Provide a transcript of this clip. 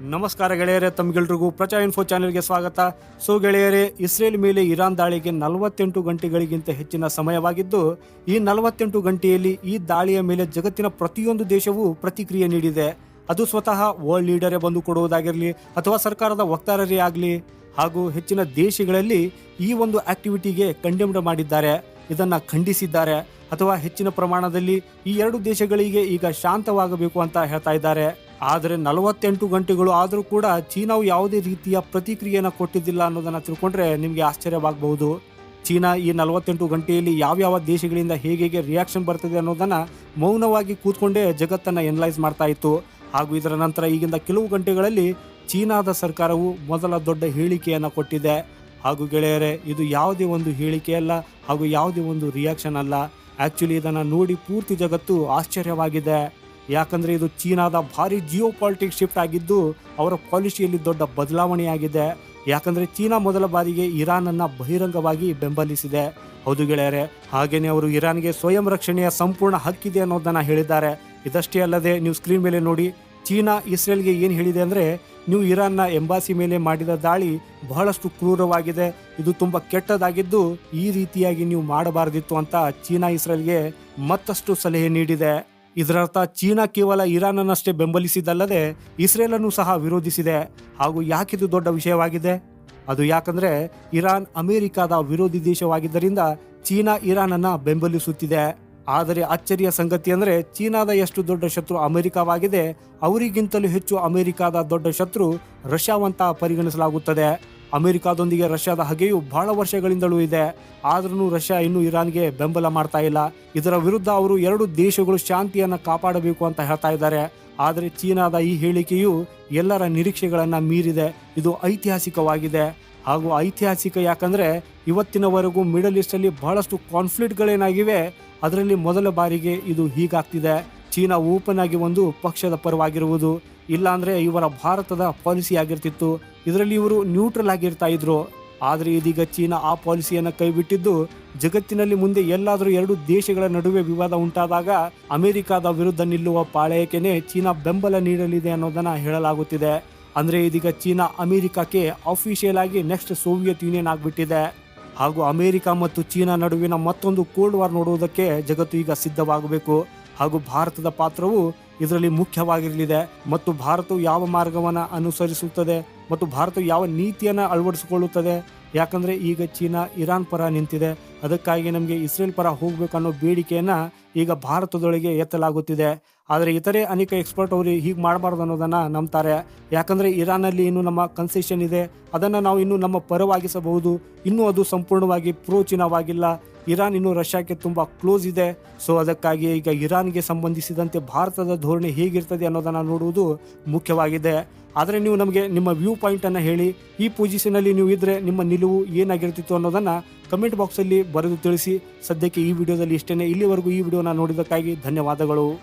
ನಮಸ್ಕಾರ ಗೆಳೆಯರೇ, ತಮ್ಗೆಲ್ರಿಗೂ ಪ್ರಜಾ ಇನ್ಫೋ ಚಾನೆಲ್ಗೆ ಸ್ವಾಗತ. ಸೊ ಗೆಳೆಯರೇ, ಇಸ್ರೇಲ್ ಮೇಲೆ ಇರಾನ್ ದಾಳಿಗೆ ನಲವತ್ತೆಂಟು ಗಂಟೆಗಳಿಗಿಂತ ಹೆಚ್ಚಿನ ಸಮಯವಾಗಿದ್ದು, ಈ ನಲವತ್ತೆಂಟು ಗಂಟೆಯಲ್ಲಿ ಈ ದಾಳಿಯ ಮೇಲೆ ಜಗತ್ತಿನ ಪ್ರತಿಯೊಂದು ದೇಶವೂ ಪ್ರತಿಕ್ರಿಯೆ ನೀಡಿದೆ. ಅದು ಸ್ವತಃ ವರ್ಲ್ಡ್ ಲೀಡರೇ ಬಂದು ಕೊಡುವುದಾಗಿರಲಿ, ಅಥವಾ ಸರ್ಕಾರದ ವಕ್ತಾರರೇ ಆಗಲಿ, ಹಾಗೂ ಹೆಚ್ಚಿನ ದೇಶಗಳಲ್ಲಿ ಈ ಒಂದು ಆಕ್ಟಿವಿಟಿಗೆ ಕಂಡೆಮ್ಡ್ ಮಾಡಿದ್ದಾರೆ. ಇದನ್ನು ಖಂಡಿಸಿದ್ದಾರೆ. ಅಥವಾ ಹೆಚ್ಚಿನ ಪ್ರಮಾಣದಲ್ಲಿ ಈ ಎರಡು ದೇಶಗಳಿಗೆ ಈಗ ಶಾಂತವಾಗಬೇಕು ಅಂತ ಹೇಳ್ತಾ ಇದ್ದಾರೆ. ಆದರೆ ನಲವತ್ತೆಂಟು ಗಂಟೆಗಳು ಆದರೂ ಕೂಡ ಚೀನಾವು ಯಾವುದೇ ರೀತಿಯ ಪ್ರತಿಕ್ರಿಯೆಯನ್ನು ಕೊಟ್ಟಿದ್ದಿಲ್ಲ ಅನ್ನೋದನ್ನು ತಿಳ್ಕೊಂಡ್ರೆ ನಿಮಗೆ ಆಶ್ಚರ್ಯವಾಗಬಹುದು. ಚೀನಾ ಈ ನಲವತ್ತೆಂಟು ಗಂಟೆಯಲ್ಲಿ ಯಾವ್ಯಾವ ದೇಶಗಳಿಂದ ಹೇಗೆ ಹೇಗೆ ರಿಯಾಕ್ಷನ್ ಬರ್ತದೆ ಅನ್ನೋದನ್ನು ಮೌನವಾಗಿ ಕೂತ್ಕೊಂಡೇ ಜಗತ್ತನ್ನು ಎನಲೈಸ್ ಮಾಡ್ತಾ ಇತ್ತು. ಹಾಗೂ ಇದರ ನಂತರ ಈಗಿಂದ ಕೆಲವು ಗಂಟೆಗಳಲ್ಲಿ ಚೀನಾದ ಸರ್ಕಾರವು ಮೊದಲ ದೊಡ್ಡ ಹೇಳಿಕೆಯನ್ನು ಕೊಟ್ಟಿದೆ. ಹಾಗೂ ಗೆಳೆಯರೇ, ಇದು ಯಾವುದೇ ಒಂದು ಹೇಳಿಕೆ ಅಲ್ಲ, ಹಾಗೂ ಯಾವುದೇ ಒಂದು ರಿಯಾಕ್ಷನ್ ಅಲ್ಲ. ಆ್ಯಕ್ಚುಲಿ ಇದನ್ನು ನೋಡಿ ಪೂರ್ತಿ ಜಗತ್ತು ಆಶ್ಚರ್ಯವಾಗಿದೆ. ಯಾಕಂದ್ರೆ ಇದು ಚೀನಾದ ಭಾರಿ ಜಿಯೋ ಪಾಲಿಟಿಕ್ಸ್ ಶಿಫ್ಟ್ ಆಗಿದ್ದು ಅವರ ಪಾಲಿಸಿಯಲ್ಲಿ ದೊಡ್ಡ ಬದಲಾವಣೆಯಾಗಿದೆ. ಯಾಕಂದ್ರೆ ಚೀನಾ ಮೊದಲ ಬಾರಿಗೆ ಇರಾನ್ ಅನ್ನ ಬಹಿರಂಗವಾಗಿ ಬೆಂಬಲಿಸಿದೆ. ಹೌದು ಗೆಳೆಯರೆ, ಹಾಗೇನೆ ಅವರು ಇರಾನ್ಗೆ ಸ್ವಯಂ ರಕ್ಷಣೆಯ ಸಂಪೂರ್ಣ ಹಕ್ಕಿದೆ ಅನ್ನೋದನ್ನ ಹೇಳಿದ್ದಾರೆ. ಇದಷ್ಟೇ ಅಲ್ಲದೆ ನೀವು ಸ್ಕ್ರೀನ್ ಮೇಲೆ ನೋಡಿ, ಚೀನಾ ಇಸ್ರೇಲ್ಗೆ ಏನು ಹೇಳಿದೆ ಅಂದ್ರೆ, ನೀವು ಇರಾನ್ನ ಎಂಬಾಸಿ ಮೇಲೆ ಮಾಡಿದ ದಾಳಿ ಬಹಳಷ್ಟು ಕ್ರೂರವಾಗಿದೆ. ಇದು ತುಂಬಾ ಕೆಟ್ಟದಾಗಿದ್ದು ಈ ರೀತಿಯಾಗಿ ನೀವು ಮಾಡಬಾರದಿತ್ತು ಅಂತ ಚೀನಾ ಇಸ್ರೇಲ್ಗೆ ಮತ್ತಷ್ಟು ಸಲಹೆ ನೀಡಿದೆ. ಇದರರ್ಥ ಚೀನಾ ಕೇವಲ ಇರಾನ್ ಅನ್ನಷ್ಟೇ ಬೆಂಬಲಿಸಿದಲ್ಲದೆ ಇಸ್ರೇಲ್ ಅನ್ನು ಸಹ ವಿರೋಧಿಸಿದೆ. ಹಾಗೂ ಯಾಕಿದು ದೊಡ್ಡ ವಿಷಯವಾಗಿದೆ? ಅದು ಯಾಕಂದ್ರೆ ಇರಾನ್ ಅಮೆರಿಕದ ವಿರೋಧಿ ದೇಶವಾಗಿದ್ದರಿಂದ ಚೀನಾ ಇರಾನ್ ಅನ್ನ ಬೆಂಬಲಿಸುತ್ತಿದೆ. ಆದರೆ ಅಚ್ಚರಿಯ ಸಂಗತಿ ಅಂದ್ರೆ ಚೀನಾದ ಎಷ್ಟು ದೊಡ್ಡ ಶತ್ರು ಅಮೆರಿಕವಾಗಿದೆ, ಅವರಿಗಿಂತಲೂ ಹೆಚ್ಚು ಅಮೆರಿಕದ ದೊಡ್ಡ ಶತ್ರು ರಷ್ಯಾವಂತ ಪರಿಗಣಿಸಲಾಗುತ್ತದೆ. ಅಮೆರಿಕಾದೊಂದಿಗೆ ರಷ್ಯಾದ ಹಗೆಯು ಬಹಳ ವರ್ಷಗಳಿಂದಲೂ ಇದೆ. ಆದ್ರೂ ರಷ್ಯಾ ಇನ್ನೂ ಇರಾನ್ಗೆ ಬೆಂಬಲ ಮಾಡ್ತಾ ಇಲ್ಲ. ಇದರ ವಿರುದ್ಧ ಅವರು ಎರಡು ದೇಶಗಳು ಶಾಂತಿಯನ್ನು ಕಾಪಾಡಬೇಕು ಅಂತ ಹೇಳ್ತಾ ಇದ್ದಾರೆ. ಆದರೆ ಚೀನಾದ ಈ ಹೇಳಿಕೆಯು ಎಲ್ಲರ ನಿರೀಕ್ಷೆಗಳನ್ನು ಮೀರಿದೆ. ಇದು ಐತಿಹಾಸಿಕವಾಗಿದೆ. ಹಾಗೂ ಐತಿಹಾಸಿಕ ಯಾಕಂದ್ರೆ ಇವತ್ತಿನವರೆಗೂ ಮಿಡಲ್ ಈಸ್ಟ್ ಅಲ್ಲಿ ಬಹಳಷ್ಟು ಕಾನ್ಫ್ಲಿಕ್ಟ್ಗಳೇನಾಗಿವೆ, ಅದರಲ್ಲಿ ಮೊದಲ ಬಾರಿಗೆ ಇದು ಹೀಗಾಗ್ತಿದೆ. ಚೀನಾ ಓಪನ್ ಆಗಿ ಒಂದು ಪಕ್ಷದ ಪರವಾಗಿರುವುದು, ಇಲ್ಲಾಂದ್ರೆ ಇವರ ಭಾರತದ ಪಾಲಿಸಿ ಆಗಿರ್ತಿತ್ತು. ಇದರಲ್ಲಿ ಇವರು ನ್ಯೂಟ್ರಲ್ ಆಗಿರ್ತಾ ಇದ್ರು. ಆದರೆ ಇದೀಗ ಚೀನಾ ಆ ಪಾಲಿಸಿಯನ್ನು ಕೈಬಿಟ್ಟಿದ್ದು, ಜಗತ್ತಿನಲ್ಲಿ ಮುಂದೆ ಎಲ್ಲಾದರೂ ಎರಡು ದೇಶಗಳ ನಡುವೆ ವಿವಾದ ಉಂಟಾದಾಗ ಅಮೆರಿಕದ ವಿರುದ್ಧ ನಿಲ್ಲುವ ಪಾಳೆಯಕ್ಕೇನೆ ಚೀನಾ ಬೆಂಬಲ ನೀಡಲಿದೆ ಅನ್ನೋದನ್ನ ಹೇಳಲಾಗುತ್ತಿದೆ. ಅಂದ್ರೆ ಇದೀಗ ಚೀನಾ ಅಮೆರಿಕಕ್ಕೆ ಅಫಿಷಿಯಲ್ ಆಗಿ ನೆಕ್ಸ್ಟ್ ಸೋವಿಯತ್ ಯೂನಿಯನ್ ಆಗಿಬಿಟ್ಟಿದೆ. ಹಾಗೂ ಅಮೆರಿಕ ಮತ್ತು ಚೀನಾ ನಡುವಿನ ಮತ್ತೊಂದು ಕೋಲ್ಡ್ ವಾರ್ ನೋಡುವುದಕ್ಕೆ ಜಗತ್ತು ಈಗ ಸಿದ್ಧವಾಗಬೇಕು. ಹಾಗೂ ಭಾರತದ ಪಾತ್ರವು ಇದರಲ್ಲಿ ಮುಖ್ಯವಾಗಿರಲಿದೆ. ಮತ್ತು ಭಾರತವು ಯಾವ ಮಾರ್ಗವನ್ನು ಅನುಸರಿಸುತ್ತದೆ ಮತ್ತು ಭಾರತ ಯಾವ ನೀತಿಯನ್ನು ಅಳವಡಿಸಿಕೊಳ್ಳುತ್ತದೆ. ಯಾಕಂದ್ರೆ ಈಗ ಚೀನಾ ಇರಾನ್ ಪರ ನಿಂತಿದೆ. ಅದಕ್ಕಾಗಿ ನಮಗೆ ಇಸ್ರೇಲ್ ಪರ ಹೋಗ್ಬೇಕನ್ನೋ ಬೇಡಿಕೆಯನ್ನ ಈಗ ಭಾರತದೊಳಗೆ ಎತ್ತಲಾಗುತ್ತಿದೆ. ಆದರೆ ಇತರೆ ಅನೇಕ ಎಕ್ಸ್ಪರ್ಟ್ ಅವರು ಹೀಗೆ ಮಾಡಬಾರ್ದು ಅನ್ನೋದನ್ನು ನಂಬ್ತಾರೆ. ಯಾಕಂದರೆ ಇರಾನಲ್ಲಿ ಇನ್ನು ನಮ್ಮ ಕನ್ಸೆಷನ್ ಇದೆ. ಅದನ್ನು ನಾವು ಇನ್ನೂ ನಮ್ಮ ಪರವಾಗಿಸಬಹುದು. ಇನ್ನೂ ಅದು ಸಂಪೂರ್ಣವಾಗಿ ಪ್ರೋಚೀನವಾಗಿಲ್ಲ. ಇರಾನ್ ಇನ್ನು ರಷ್ಯಾಕ್ಕೆ ತುಂಬ ಕ್ಲೋಸ್ ಇದೆ. ಸೊ ಅದಕ್ಕಾಗಿ ಈಗ ಇರಾನ್ಗೆ ಸಂಬಂಧಿಸಿದಂತೆ ಭಾರತದ ಧೋರಣೆ ಹೇಗಿರ್ತದೆ ಅನ್ನೋದನ್ನು ನೋಡುವುದು ಮುಖ್ಯವಾಗಿದೆ. ಆದರೆ ನೀವು ನಮಗೆ ನಿಮ್ಮ ವ್ಯೂ ಪಾಯಿಂಟನ್ನು ಹೇಳಿ. ಈ ಪೊಸಿಷನಲ್ಲಿ ನೀವು ಇದ್ದರೆ ನಿಮ್ಮ ನಿಲುವು ಏನಾಗಿರ್ತಿತ್ತು ಅನ್ನೋದನ್ನು ಕಮೆಂಟ್ ಬಾಕ್ಸಲ್ಲಿ ಬರೆದು ತಿಳಿಸಿ. ಸದ್ಯಕ್ಕೆ ಈ ವಿಡಿಯೋದಲ್ಲಿ ಇಷ್ಟೇ ಇಲ್ಲಿವರೆಗೂ ಈ ವಿಡಿಯೋನ ನೋಡಿದ್ದಕ್ಕಾಗಿ ಧನ್ಯವಾದಗಳು.